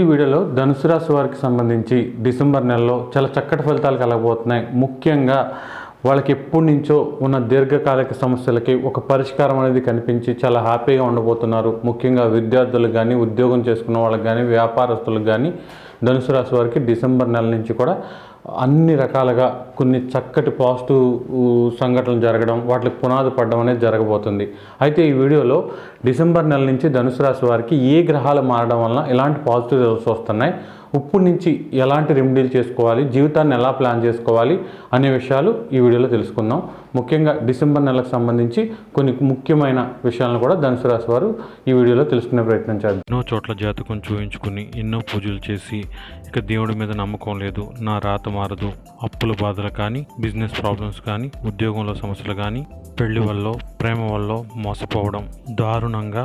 ఈ వీడియోలో ధనుసు రాశి వారికి సంబంధించి డిసెంబర్ నెలలో చాలా చక్కటి ఫలితాలు కలగబోతున్నాయి. ముఖ్యంగా వాళ్ళకి ఎప్పటి నుంచో ఉన్న దీర్ఘకాలిక సమస్యలకి ఒక పరిష్కారం అనేది కనిపించి చాలా హ్యాపీగా ఉండబోతున్నారు. ముఖ్యంగా విద్యార్థులకు కానీ ఉద్యోగం చేసుకున్న వాళ్ళకి కానీ వ్యాపారస్తులకు కానీ ధనుసు రాశి వారికి డిసెంబర్ నెల నుంచి కూడా అన్ని రకాలుగా కొన్ని చక్కటి పాజిటివ్ సంఘటనలు జరగడం వాటికి పునాది పడడం అనేది జరగబోతుంది. అయితే ఈ వీడియోలో డిసెంబర్ నెల నుంచి ధనుసు రాశి వారికి ఏ గ్రహాలు మారడం వలన ఎలాంటి పాజిటివ్ రిజల్ట్స్ వస్తున్నాయి? ఉప్పు నుంచి ఎలాంటి రెమెడీలు చేసుకోవాలి జీవితాన్ని ఎలా ప్లాన్ చేసుకోవాలి అనే విషయాలు ఈ వీడియోలో తెలుసుకుందాం. ముఖ్యంగా డిసెంబర్ నెలకు సంబంధించి కొన్ని ముఖ్యమైన విషయాలను కూడా ధనుసు రాశి వారు ఈ వీడియోలో తెలుసుకునే ప్రయత్నం చేద్దాం. ఎన్నో చోట్ల జాతకం చూయించుకుని ఎన్నో పూజలు చేసి ఇక దేవుడి మీద నమ్మకం లేదు నా రాత మారదు అప్పుల బాధలు కానీ బిజినెస్ ప్రాబ్లమ్స్ కానీ ఉద్యోగంలో సమస్యలు కానీ పెళ్ళి వల్ల ప్రేమ వల్ల మోసపోవడం దారుణంగా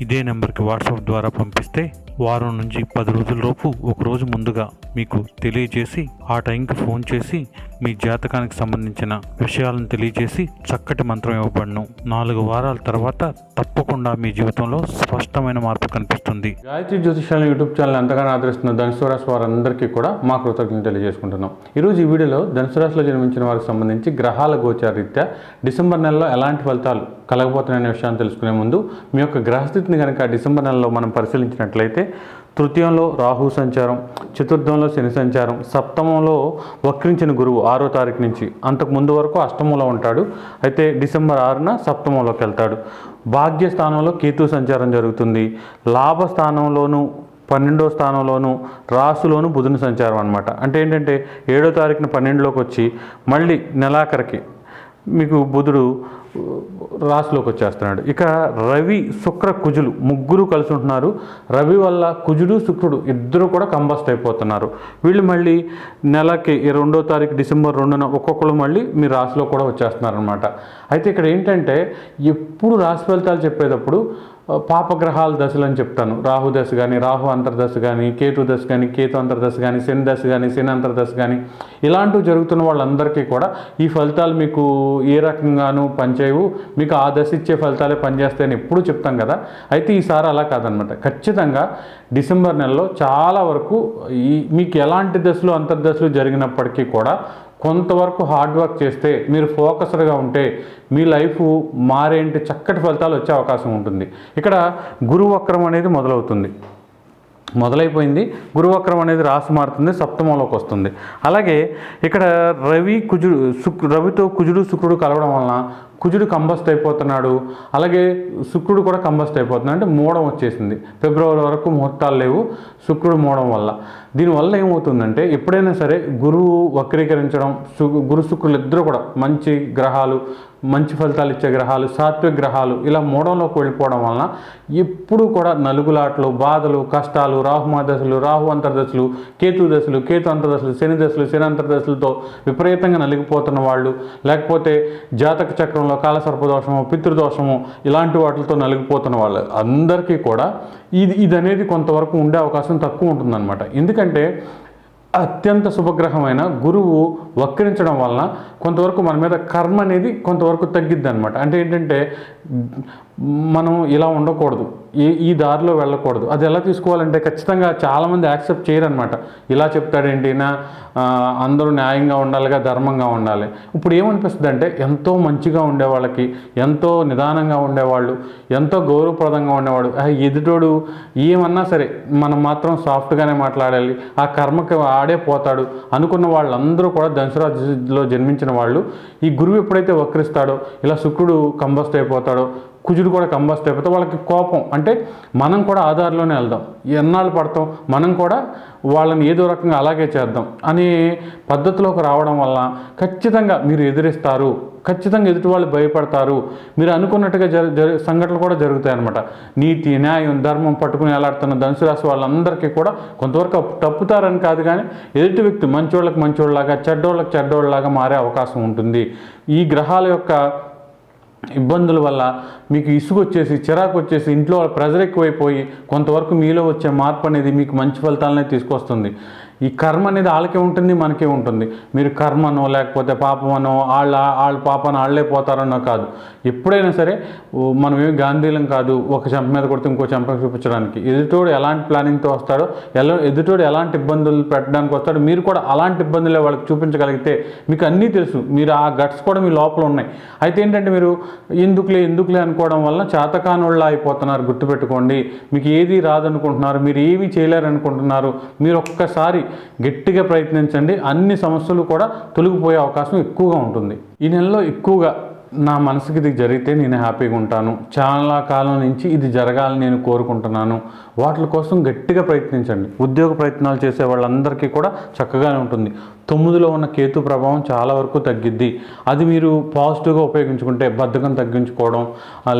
ఇదే నెంబర్కి వాట్సాప్ ద్వారా పంపిస్తే వారం నుంచి పది రోజులలోపు ఒక రోజు ముందుగా మీకు తెలియజేసి ఆ టైంకి ఫోన్ చేసి మీ జాతకానికి సంబంధించిన విషయాలను తెలియజేసి చక్కటి మంత్రం ఇవ్వబడను. నాలుగు వారాల తర్వాత తప్పకుండా మీ జీవితంలో స్పష్టమైన మార్పు కనిపిస్తుంది. గాయత్రి జ్యోతిషాల యూట్యూబ్ ఛానల్ ఎంతగానో ఆదరిస్తున్న ధనుసు రాశి వారందరికీ కూడా మా కృతజ్ఞతలు తెలియజేసుకుంటున్నాం. ఈరోజు ఈ వీడియోలో ధనుసు రాశిలో జన్మించిన వారికి సంబంధించి గ్రహాల గోచార రీత్యా డిసెంబర్ నెలలో ఎలాంటి ఫలితాలు కలగబోతున్నాయనే విషయాన్ని తెలుసుకునే ముందు మీ యొక్క గ్రహస్థితిని కనుక డిసెంబర్ నెలలో మనం పరిశీలించినట్లయితే తృతీయంలో రాహు సంచారం చతుర్థంలో శని సంచారం సప్తమంలో వక్రించిన గురువు ఆరో తారీఖు నుంచి. అంతకు ముందు వరకు అష్టమంలో ఉంటాడు. అయితే డిసెంబర్ ఆరున సప్తమంలోకి వెళ్తాడు. భాగ్య స్థానంలో కేతు సంచారం జరుగుతుంది. లాభ స్థానంలోనూ పన్నెండో స్థానంలోను రాసులోను బుధుని సంచారం అనమాట అంటే ఏంటంటే ఏడో తారీఖున పన్నెండులోకి వచ్చి మళ్ళీ నెలాఖరికి మీకు బుధుడు రాశిలోకి వచ్చేస్తున్నాడు. ఇక రవి శుక్ర కుజులు ముగ్గురు కలిసి ఉంటున్నారు. రవి వల్ల కుజుడు శుక్రుడు ఇద్దరు కూడా కంబస్ట్ అయిపోతున్నారు. వీళ్ళు మళ్ళీ నెలకి రెండో తారీఖు డిసెంబర్ రెండున ఒక్కొక్కరు మళ్ళీ మీ రాశిలో కూడా వచ్చేస్తున్నారనమాట అయితే ఇక్కడ ఏంటంటే ఎప్పుడు రాశి ఫలితాలు చెప్పేటప్పుడు పాపగ్రహాల దశలు అని చెప్తాను. రాహు దశ కానీ రాహు అంతర్దశ కానీ కేతు దశ కానీ కేతు అంతర్దశ కానీ శని దశ కానీ శని అంతర్దశ కానీ ఇలాంటివి జరుగుతున్న వాళ్ళందరికీ కూడా ఈ ఫలితాలు మీకు ఏ రకంగానూ పనిచేయవు. మీకు ఆ దశ ఇచ్చే ఫలితాలే పనిచేస్తాయని ఎప్పుడూ చెప్తాం కదా. అయితే ఈసారి అలా కాదనమాట. ఖచ్చితంగా డిసెంబర్ నెలలో చాలా వరకు ఈ మీకు ఎలాంటి దశలు అంతర్దశలు జరిగినప్పటికీ కూడా కొంతవరకు హార్డ్ వర్క్ చేస్తే మీరు ఫోకస్డ్గా ఉంటే మీ లైఫ్ మారేంటి చక్కటి ఫలితాలు వచ్చే అవకాశం ఉంటుంది. ఇక్కడ గురువక్రం అనేది మొదలవుతుంది. మొదలైపోయింది. గురువక్రం అనేది రాసి మారుతుంది సప్తమంలోకి వస్తుంది. అలాగే ఇక్కడ రవి కుజుడు శుక్ రవితో కుజుడు శుక్రుడు కలవడం వలన కుజుడు కంబస్ట్ అయిపోతున్నాడు అలాగే శుక్రుడు కూడా కంబస్ట్ అయిపోతున్నాడు. అంటే మూడం వచ్చేసింది. ఫిబ్రవరి వరకు ముహూర్తాలు లేవు శుక్రుడు మూడం వల్ల. దీనివల్ల ఏమవుతుందంటే ఎప్పుడైనా సరే గురువు వక్రీకరించడం సు- గురు శుక్రులు ఇద్దరు కూడా మంచి గ్రహాలు మంచి ఫలితాలు ఇచ్చే గ్రహాలు సాత్విక గ్రహాలు ఇలా మూడంలోకి వెళ్ళిపోవడం వలన ఎప్పుడు కూడా నలుగులాటలు బాధలు కష్టాలు రాహు దశలు రాహు అంతర్దశలు కేతు దశలు కేతు అంతర్దశలు శని దశలు శని అంతర్దశలతో విపరీతంగా నలిగిపోతున్న వాళ్ళు లేకపోతే జాతక దోషంలో కాలసర్పదోషము పితృదోషము ఇలాంటి వాటితో నలిగిపోతున్న వాళ్ళు అందరికీ కూడా ఇది ఇది అనేది కొంతవరకు ఉండే అవకాశం తక్కువ ఉంటుందన్నమాట. ఎందుకంటే అత్యంత శుభగ్రహమైన గురువు వక్రించడం వలన కొంతవరకు మన మీద కర్మ అనేది కొంతవరకు తగ్గిద్ది అనమాట అంటే ఏంటంటే మనం ఇలా ఉండకూడదు. ఈ ఈ దారిలో వెళ్ళకూడదు. అది ఎలా తీసుకోవాలంటే ఖచ్చితంగా చాలామంది యాక్సెప్ట్ చేయరనమాట ఇలా చెప్తాడేంటి నా అందరూ న్యాయంగా ఉండాలిగా ధర్మంగా ఉండాలి. ఇప్పుడు ఏమనిపిస్తుంది అంటే ఎంతో మంచిగా ఉండే వాళ్ళకి ఎంతో నిదానంగా ఉండేవాళ్ళు ఎంతో గౌరవప్రదంగా ఉండేవాడు ఆ ఎదుటోడు ఏమన్నా సరే మనం మాత్రం సాఫ్ట్గానే మాట్లాడాలి ఆ కర్మకి ఆడే పోతాడు అనుకున్న వాళ్ళందరూ కూడా ధనుసురాశిలో జన్మించిన వాళ్ళు ఈ గురువు ఎప్పుడైతే వక్రిస్తాడో ఇలా శుక్రుడు కంబస్ట్ అయిపోతాడో కుజుడు కూడా కంబస్ట్ అయిపోతే వాళ్ళకి కోపం. అంటే మనం కూడా ఆధార్లోనే వెళ్దాం. ఎన్నాళ్ళు పడతాం? మనం కూడా వాళ్ళని ఏదో రకంగా అలాగే చేద్దాం అనే పద్ధతిలోకి రావడం వల్ల ఖచ్చితంగా మీరు ఎదిరిస్తారు. ఖచ్చితంగా ఎదుటి వాళ్ళు భయపడతారు. మీరు అనుకున్నట్టుగా జరి జరి సంఘటనలు కూడా జరుగుతాయి అనమాట నీతి న్యాయం ధర్మం పట్టుకుని ఎలాడుతున్న ధనుసు రాశి వాళ్ళందరికీ కూడా కొంతవరకు తప్పుతారని కాదు కానీ ఎదుటి వ్యక్తి మంచోళ్ళకి మంచోళ్ళలాగా చెడ్డోళ్ళకి చెడ్డోళ్ళలాగా మారే అవకాశం ఉంటుంది. ఈ గ్రహాల యొక్క ఇబ్బందుల వల్ల మీకు ఇసుగు వచ్చేసి చిరాకు వచ్చేసి ఇంట్లో ప్రెజర్ ఎక్కువైపోయి కొంతవరకు మీలో వచ్చే మార్పు అనేది మీకు మంచి ఫలితాలనే తీసుకొస్తుంది. ఈ కర్మ అనేది వాళ్ళకే ఉంటుంది మనకే ఉంటుంది. మీరు కర్మనో లేకపోతే పాపమనో వాళ్ళ వాళ్ళ పాపను వాళ్ళే పోతారనో కాదు. ఎప్పుడైనా సరే మనం ఏమి గాంధీలం కాదు ఒక చెంప మీద కొడితే ఇంకో చెంప చూపించడానికి. ఎదుటోడు ఎలాంటి ప్లానింగ్తో వస్తాడో ఎలా ఎదుటోడు ఎలాంటి ఇబ్బందులు పెట్టడానికి వస్తాడో మీరు కూడా అలాంటి ఇబ్బందులే వాళ్ళకి చూపించగలిగితే మీకు అన్నీ తెలుసు. మీరు ఆ గట్స్ కూడా మీ లోపల ఉన్నాయి. అయితే ఏంటంటే మీరు ఎందుకులే ఎందుకులే అనుకోవడం వల్ల చేతకానోళ్ళ అయిపోతున్నారు గుర్తుపెట్టుకోండి. మీకు ఏది రాదనుకుంటున్నారు మీరు ఏమీ చేయలేరనుకుంటున్నారు. మీరు ఒక్కసారి గట్టిగా ప్రయత్నించండి. అన్ని సమస్యలు కూడా తొలగిపోయే అవకాశం ఎక్కువగా ఉంటుంది. ఈ నెలలో ఎక్కువగా నా మనసుకి ఇది జరిగితే నేను హ్యాపీగా ఉంటాను. చాలా కాలం నుంచి ఇది జరగాలని నేను కోరుకుంటున్నాను. వాటి కోసం గట్టిగా ప్రయత్నించండి. ఉద్యోగ ప్రయత్నాలు చేసే వాళ్ళందరికీ కూడా చక్కగానే ఉంటుంది. తొమ్మిదిలో ఉన్న కేతు ప్రభావం చాలా వరకు తగ్గిద్ది. అది మీరు పాజిటివ్గా ఉపయోగించుకుంటే బద్ధకం తగ్గించుకోవడం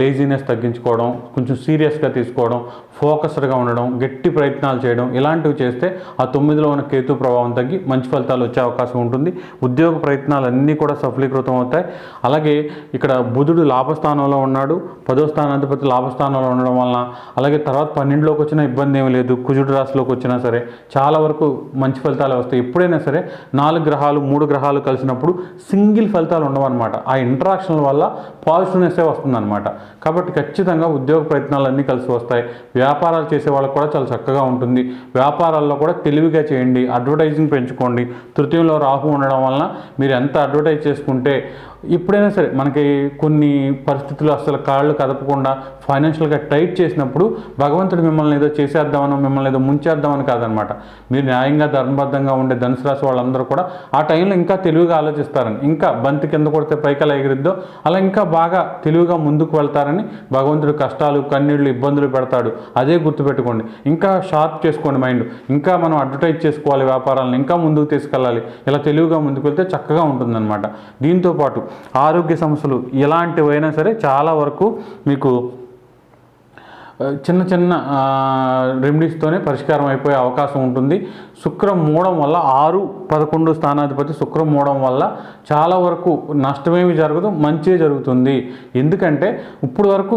లేజినెస్ తగ్గించుకోవడం కొంచెం సీరియస్గా తీసుకోవడం ఫోకస్డ్గా ఉండడం గట్టి ప్రయత్నాలు చేయడం ఇలాంటివి చేస్తే ఆ తొమ్మిదిలో ఉన్న కేతు ప్రభావం తగ్గి మంచి ఫలితాలు వచ్చే అవకాశం ఉంటుంది. ఉద్యోగ ప్రయత్నాలు అన్నీ కూడా సఫలీకృతం అవుతాయి. అలాగే ఇక్కడ బుధుడు లాభస్థానంలో ఉన్నాడు. పదో స్థానాధిపతి లాభస్థానంలో ఉండడం వలన అలాగే తర్వాత పన్నెండులోకి వచ్చిన ఇబ్బంది ఏమీ లేదు. కుజుడు రాశిలోకి వచ్చినా సరే చాలా వరకు మంచి ఫలితాలు వస్తాయి. ఎప్పుడైనా సరే నాలుగు గ్రహాలు మూడు గ్రహాలు కలిసినప్పుడు సింగిల్ ఫలితాలు ఉండవన్నమాట. ఆ ఇంటరాక్షన్ వల్ల పాజిటివ్నెస్సే వస్తుందన్నమాట. కాబట్టి ఖచ్చితంగా ఉద్యోగ ప్రయత్నాలు అన్నీ కలిసి వస్తాయి. వ్యాపారాలు చేసే వాళ్ళకి కూడా చాలా చక్కగా ఉంటుంది. వ్యాపారాల్లో కూడా తెలివిగా చేయండి అడ్వర్టైజింగ్ పెంచుకోండి. తృతీయంలో రాహు ఉండడం వలన మీరు ఎంత అడ్వర్టైజ్ చేసుకుంటే ఎప్పుడైనా సరే మనకి కొన్ని పరిస్థితులు అసలు కాళ్ళు కదపకుండా ఫైనాన్షియల్గా టైట్ చేసినప్పుడు భగవంతుడు మిమ్మల్ని ఏదో చేసేద్దామనో మిమ్మల్ని ఏదో ముంచేద్దామని కాదనమాట. మీరు న్యాయంగా ధర్మబద్ధంగా ఉండే ధనుసు రాశి వాళ్ళందరూ కూడా ఆ టైంలో ఇంకా తెలివిగా ఆలోచిస్తారని ఇంకా బంతి కింద కొడితే పైకలా ఎగిరిద్దో అలా ఇంకా బాగా తెలివిగా ముందుకు వెళ్తారని భగవంతుడు కష్టాలు కన్నీళ్ళు ఇబ్బందులు పెడతాడు. అదే గుర్తుపెట్టుకోండి. ఇంకా షార్ప్ చేసుకోండి మైండ్ ఇంకా మనం అడ్వర్టైజ్ చేసుకోవాలి వ్యాపారాలను ఇంకా ముందుకు తీసుకెళ్ళాలి. ఇలా తెలివిగా ముందుకు వెళ్తే చక్కగా ఉంటుందన్నమాట. దీంతో పాటు ఆరోగ్య సమస్యలు ఎలాంటివైనా సరే చాలా వరకు మీకు చిన్న చిన్న రెమెడీస్తోనే పరిష్కారం అయిపోయే అవకాశం ఉంటుంది. శుక్రం మూడం వల్ల ఆరు పదకొండు స్థానాధిపతి శుక్రం మూడం వల్ల చాలా వరకు నష్టమేమి జరగదు మంచి జరుగుతుంది. ఎందుకంటే ఇప్పుడు వరకు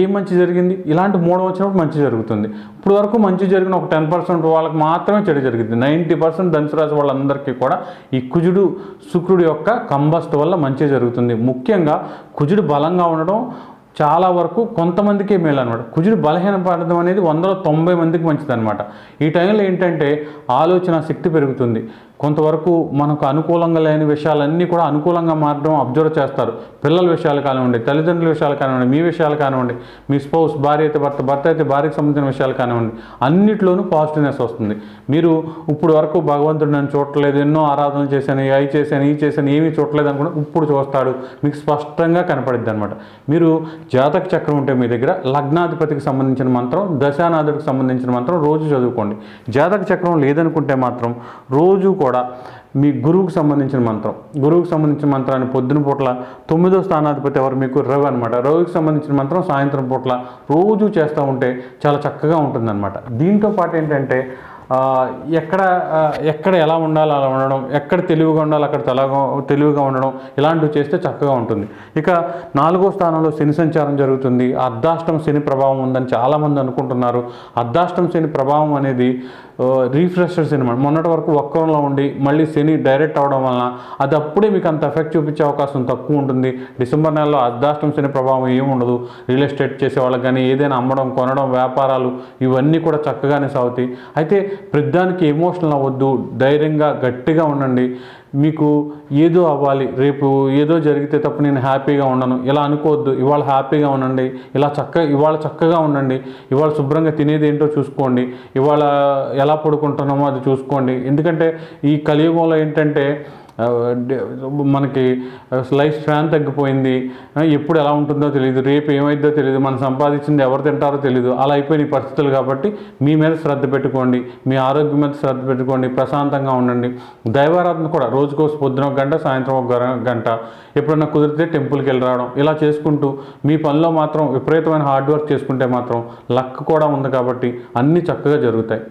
ఏ మంచి జరిగింది? ఇలాంటి మూడం వచ్చినప్పుడు మంచి జరుగుతుంది. ఇప్పుడు వరకు మంచి జరిగిన ఒక టెన్ పర్సెంట్ వాళ్ళకి మాత్రమే చెడు జరిగింది. నైంటీ పర్సెంట్ ధనుసు రాశి వాళ్ళందరికీ కూడా ఈ కుజుడు శుక్రుడు యొక్క కంబస్ట్ వల్ల మంచి జరుగుతుంది. ముఖ్యంగా కుజుడు బలంగా ఉండడం చాలా వరకు కొంతమందికే మేలు అనమాట కుజుడు బలహీనపడడం అనేది వందల తొంభై మందికి మంచిది అనమాట ఈ టైంలో ఏంటంటే ఆలోచన శక్తి పెరుగుతుంది. కొంతవరకు మనకు అనుకూలంగా లేని విషయాలన్నీ కూడా అనుకూలంగా మారడం అబ్జర్వ్ చేస్తారు. పిల్లల విషయాలు కానివ్వండి తల్లిదండ్రుల విషయాలు కానివ్వండి మీ విషయాలు కానివ్వండి మీ స్పౌస్ భార్య అయితే భర్త భర్త అయితే భార్యకు సంబంధించిన విషయాలు కానివ్వండి అన్నిట్లోనూ పాజిటివ్నెస్ వస్తుంది. మీరు ఇప్పుడు వరకు భగవంతుడు నన్ను చూడలేదు ఎన్నో ఆరాధనలు చేశాను అవి చేశాను ఈ చేశాను ఏమీ చూడలేదు అనుకుంటే ఇప్పుడు చూస్తాడు. మీకు స్పష్టంగా కనపడిద్ది అనమాట మీరు జాతక చక్రం ఉంటే మీ దగ్గర లగ్నాధిపతికి సంబంధించిన మంత్రం దశానాథుడికి సంబంధించిన మంత్రం రోజు చదువుకోండి. జాతక చక్రం లేదనుకుంటే మాత్రం రోజు కూడా మీ గురువుకు సంబంధించిన మంత్రం. గురువుకు సంబంధించిన మంత్రాన్ని పొద్దున పూట్ల తొమ్మిదో స్థానాధిపతి ఎవరు? మీకు రవి అనమాట రవికి సంబంధించిన మంత్రం సాయంత్రం పూట్ల రోజు చేస్తూ ఉంటే చాలా చక్కగా ఉంటుందన్నమాట. దీంతో పాటు ఏంటంటే ఎక్కడ ఎక్కడ ఎలా ఉండాలో అలా ఉండడం ఎక్కడ తెలివిగా ఉండాలో అక్కడ తెలగా తెలివిగా ఉండడం ఇలాంటివి చేస్తే చక్కగా ఉంటుంది. ఇక నాలుగో స్థానంలో శని సంచారం జరుగుతుంది. అర్ధాష్టం శని ప్రభావం ఉందని చాలామంది అనుకుంటున్నారు. అర్ధాష్టం శని ప్రభావం అనేది రీఫ్రెషర్ సినిమా మొన్నటి వరకు వక్రంలో ఉండి మళ్ళీ శని డైరెక్ట్ అవడం వలన అది అప్పుడే మీకు అంత ఎఫెక్ట్ చూపించే అవకాశం తక్కువ ఉంటుంది. డిసెంబర్ నెలలో అర్ధాష్టం శని ప్రభావం ఏముండదు రియల్ ఎస్టేట్ చేసే వాళ్ళకి కానీ ఏదైనా అమ్మడం కొనడం వ్యాపారాలు ఇవన్నీ కూడా చక్కగానే సాగుతాయి. అయితే ప్రతిదానికి ఎమోషనల్ అవ్వద్దు ధైర్యంగా గట్టిగా ఉండండి. మీకు ఏదో అవ్వాలి రేపు ఏదో జరిగితే తప్ప నేను హ్యాపీగా ఉండను. ఇలా అనుకోవద్దు. ఇవాళ హ్యాపీగా ఉండండి. ఇలా చక్కగా ఇవాళ చక్కగా ఉండండి. ఇవాళ శుభ్రంగా తినేది ఏంటో చూసుకోండి. ఇవాళ ఎలా పడుకుంటున్నామో అది చూసుకోండి. ఎందుకంటే ఈ కలియుగంలో ఏంటంటే మనకి లైఫ్ స్పాన్ తగ్గిపోయింది. ఎప్పుడు ఎలా ఉంటుందో తెలియదు రేపు ఏమైందో తెలియదు మనం సంపాదించింది ఎవరు తింటారో తెలియదు అలా అయిపోయిన పరిస్థితులు కాబట్టి మీ మీద శ్రద్ధ పెట్టుకోండి. మీ ఆరోగ్యం మీద శ్రద్ధ పెట్టుకోండి. ప్రశాంతంగా ఉండండి. దైవారాధన కూడా రోజుకో పొద్దున ఒక గంట సాయంత్రం ఒక గంట. ఎప్పుడన్నా కుదిరితే టెంపుల్కి వెళ్ళి రావడం. ఇలా చేసుకుంటూ మీ పనిలో మాత్రం విపరీతమైన హార్డ్ వర్క్ చేసుకుంటే మాత్రం లక్ కూడా ఉంది కాబట్టి అన్నీ చక్కగా జరుగుతాయి.